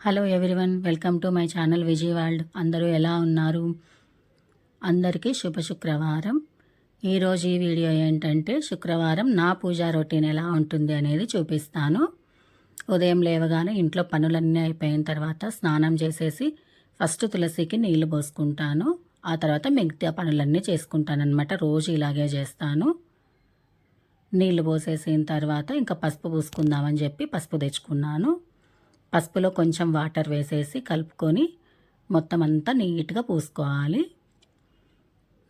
Hello everyone welcome to my channel Vijay world అందరూ ఎలా ఉన్నారు? అందరికీ శుభ శుక్రవారం. ఈరోజు ఈ వీడియో ఏంటంటే శుక్రవారం నా పూజా రొటీన్ ఎలా ఉంటుంది అనేది చూపిస్తాను. ఉదయం లేవగానే ఇంట్లో పనులన్నీ అయిపోయిన తర్వాత స్నానం చేసేసి ఫస్ట్ తులసికి నీళ్ళు పోసుకుంటాను. ఆ తర్వాత మిగతా పనులన్నీ చేసుకుంటాను అనమాట రోజు ఇలాగే చేస్తాను. నీళ్ళు పోసేసిన తర్వాత ఇంకా పసుపు పూసుకుందామని చెప్పి పసుపు తెచ్చుకున్నాను. పసుపులో కొంచెం వాటర్ వేసేసి కలుపుకొని మొత్తం అంతా నీట్గా పూసుకోవాలి.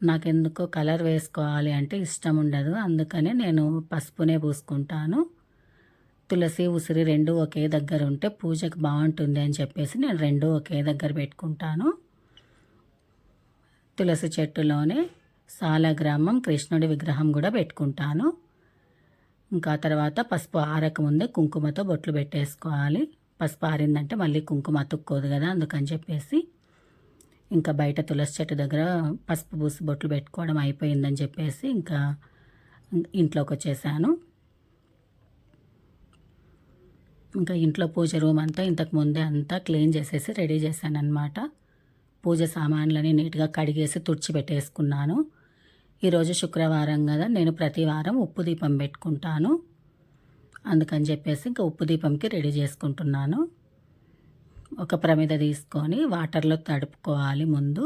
నాకెందుకో కలర్ వేసుకోవాలి అంటే ఇష్టం ఉండదు. అందుకనే నేను పసుపునే పూసుకుంటాను. తులసి ఉసిరి రెండు ఒకే దగ్గర ఉంటే పూజకు బాగుంటుంది అని చెప్పేసి నేను రెండు ఒకే దగ్గర పెట్టుకుంటాను. తులసి చెట్టులోనే సాలగ్రామం కృష్ణుడి విగ్రహం కూడా పెట్టుకుంటాను. ఇంకా తర్వాత పసుపు ఆరకముందే కుంకుమతో బొట్లు పెట్టేసుకోవాలి. పసుపు ఆరిందంటే మళ్ళీ కుంకుమ అతుక్కోదు కదా అందుకని చెప్పేసి ఇంకా బయట తులసి చెట్టు దగ్గర పసుపు పూసి బొట్లు పెట్టుకోవడం అయిపోయిందని చెప్పేసి ఇంకా ఇంట్లోకి వచ్చేసాను. ఇంకా ఇంట్లో పూజ రూమ్ అంతా ఇంతకు ముందే అంతా క్లీన్ చేసేసి రెడీ చేశాను అనమాట పూజ సామాన్లని నీట్గా కడిగేసి తుడిచి పెట్టేసుకున్నాను. ఈరోజు శుక్రవారం కదా నేను ప్రతి వారం ఉప్పు దీపం పెట్టుకుంటాను. అందుకని చెప్పేసి ఇంకా ఉప్పు దీపంకి రెడీ చేసుకుంటున్నాను. ఒక ప్రమిద తీసుకొని వాటర్లో తడుపుకోవాలి ముందు.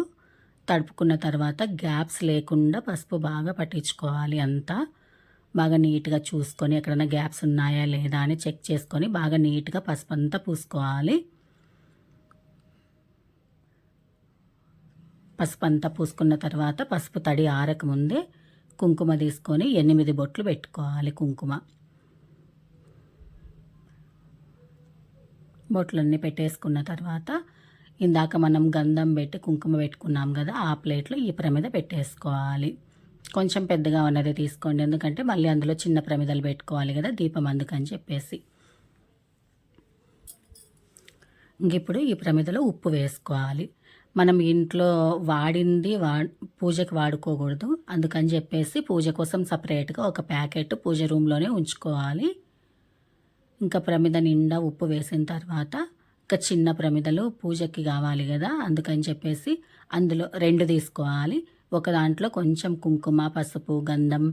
తడుపుకున్న తర్వాత గ్యాప్స్ లేకుండా పసుపు బాగా పట్టించుకోవాలి అంతా. బాగా నీట్గా చూసుకొని ఎక్కడైనా గ్యాప్స్ ఉన్నాయా లేదా అని చెక్ చేసుకొని బాగా నీట్గా పసుపు అంతా పూసుకోవాలి. పసుపు అంతా పూసుకున్న తర్వాత పసుపు తడి ఆరక ముందే కుంకుమ తీసుకొని ఎనిమిది బొట్లు పెట్టుకోవాలి కుంకుమ. బొట్లన్నీ పెట్టేసుకున్న తర్వాత ఇందాక మనం గంధం పెట్టి కుంకుమ పెట్టుకున్నాం కదా ఆ ప్లేట్లో ఈ ప్రమిద పెట్టేసుకోవాలి. కొంచెం పెద్దగా ఉన్నది తీసుకోండి ఎందుకంటే మళ్ళీ అందులో చిన్న ప్రమిదలు పెట్టుకోవాలి కదా దీపం అందుకని చెప్పేసి. ఇప్పుడు ఈ ప్రమిదలో ఉప్పు వేసుకోవాలి. మనం ఇంట్లో వాడింది వా పూజకి వాడుకోకూడదు అందుకని చెప్పేసి పూజ కోసం సపరేట్గా ఒక ప్యాకెట్ పూజ రూమ్లోనే ఉంచుకోవాలి. ఇంకా ప్రమిద నిండా ఉప్పు వేసిన తర్వాత ఇంకా చిన్న ప్రమిదలు పూజకి కావాలి కదా అందుకని చెప్పేసి అందులో రెండు తీసుకోవాలి. ఒక దాంట్లో కొంచెం కుంకుమ పసుపు గంధం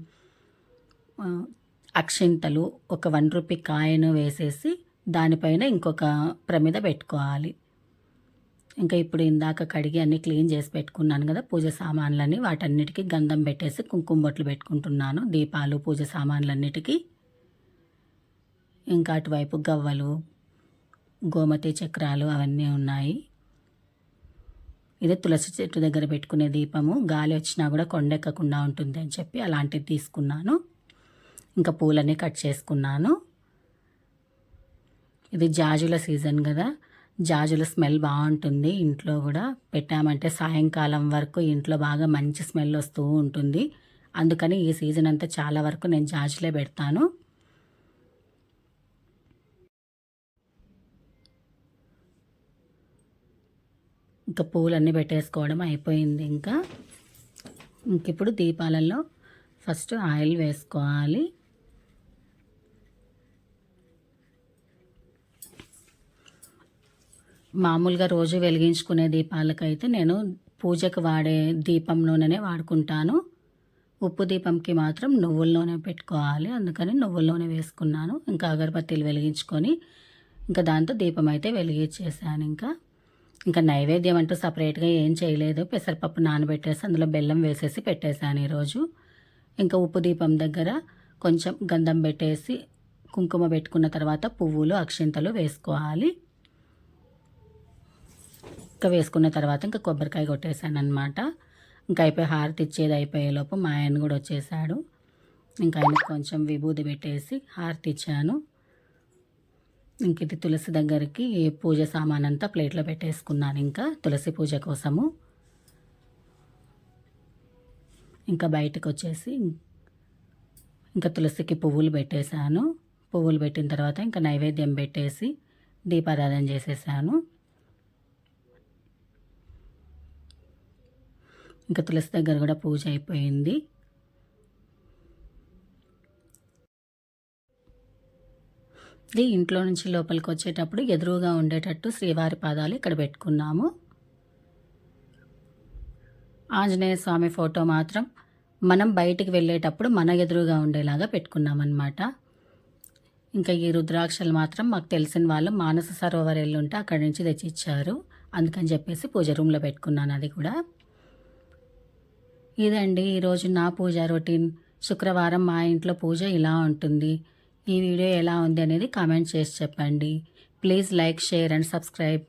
అక్షింతలు ఒక వన్ రూపీ కాయను వేసేసి దానిపైన ఇంకొక ప్రమిద పెట్టుకోవాలి. ఇంకా ఇప్పుడు ఇందాక కడిగి అన్నీ క్లీన్ చేసి పెట్టుకున్నాను కదా పూజ సామాన్లన్నీ వాటన్నిటికీ గంధం పెట్టేసి కుంకుమ బొట్లు పెట్టుకుంటున్నాను. దీపాలు పూజ సామాన్లన్నిటికీ ఇంకా అటువైపు గవ్వలు గోమతి చక్రాలు అవన్నీ ఉన్నాయి. ఇది తులసి చెట్టు దగ్గర పెట్టుకునే దీపము. గాలి వచ్చినా కూడా కొండెక్కకుండా ఉంటుంది అని చెప్పి అలాంటిది తీసుకున్నాను. ఇంకా పూలన్నీ కట్ చేసుకున్నాను. ఇది జాజుల సీజన్ కదా. జాజుల స్మెల్ బాగుంటుంది ఇంట్లో కూడా. పెట్టామంటే సాయంకాలం వరకు ఇంట్లో బాగా మంచి స్మెల్ వస్తూ ఉంటుంది. అందుకని ఈ సీజన్ అంతా చాలా వరకు నేను జాజులే పెడతాను. ఇంకా పూలన్నీ పెట్టేసుకోవడం అయిపోయింది ఇంకా. ఇంక ఇప్పుడు దీపాలలో ఫస్ట్ ఆయిల్ వేసుకోవాలి. మామూలుగా రోజు వెలిగించుకునే దీపాలకైతే నేను పూజకు వాడే దీపం నూనెనే వాడుకుంటాను. ఉప్పు దీపంకి మాత్రం నువ్వుల నూనె పెట్టుకోవాలి. అందుకని నువ్వుల నూనె వేసుకున్నాను. ఇంకా అగరబత్తీలు వెలిగించుకొని ఇంకా దాంతో దీపం అయితే వెలిగించేసాను ఇంకా. ఇంకా నైవేద్యం అంటూ సపరేట్గా ఏం చేయలేదు. పెసరపప్పు నానబెట్టేసి అందులో బెల్లం వేసేసి పెట్టేశాను ఈరోజు. ఇంకా ఉప్పు దీపం దగ్గర కొంచెం గంధం పెట్టేసి కుంకుమ పెట్టుకున్న తర్వాత పువ్వులు అక్షింతలు వేసుకోవాలి. ఇంకా వేసుకున్న తర్వాత ఇంకా కొబ్బరికాయ కొట్టేశాను అనమాట ఇంకా అయిపోయి హారతి ఇచ్చేది అయిపోయేలోపు మా ఆయన కూడా వచ్చేసాడు. ఇంకా ఆయనకు కొంచెం విభూది పెట్టేసి హారతి ఇచ్చాను. ఇంకటి? ఇది తులసి దగ్గరికి పూజ సామాన్ అంతా ప్లేట్లో పెట్టేసుకున్నాను ఇంకా. తులసి పూజ కోసము. ఇంకా బయటకు వచ్చేసి ఇంకా తులసికి పువ్వులు పెట్టేశాను. పువ్వులు పెట్టిన తర్వాత ఇంకా నైవేద్యం పెట్టేసి దీపారాధన చేసేసాను. ఇంకా తులసి దగ్గర కూడా పూజ అయిపోయింది. ఇది ఇంట్లో నుంచి లోపలికి వచ్చేటప్పుడు ఎదురుగా ఉండేటట్టు శ్రీవారి పాదాలు ఇక్కడ పెట్టుకున్నాము. ఆంజనేయ స్వామి ఫోటో మాత్రం మనం బయటికి వెళ్ళేటప్పుడు మన ఎదురుగా ఉండేలాగా పెట్టుకున్నామన్నమాట. ఇంకా ఈ రుద్రాక్షలు మాత్రం మాకు తెలిసిన వాళ్ళు మానస సరోవర్ వెళ్ళుంటే అక్కడి నుంచి తెచ్చిచ్చారు. అందుకని చెప్పేసి పూజ రూమ్లో పెట్టుకున్నాను అది కూడా. ఇదండి ఈరోజు నా పూజ రొటీన్. శుక్రవారం మా ఇంట్లో పూజ ఇలా ఉంటుంది. ఈ వీడియో ఎలా ఉంది అనేది కామెంట్ చేసి చెప్పండి. Please like share and subscribe.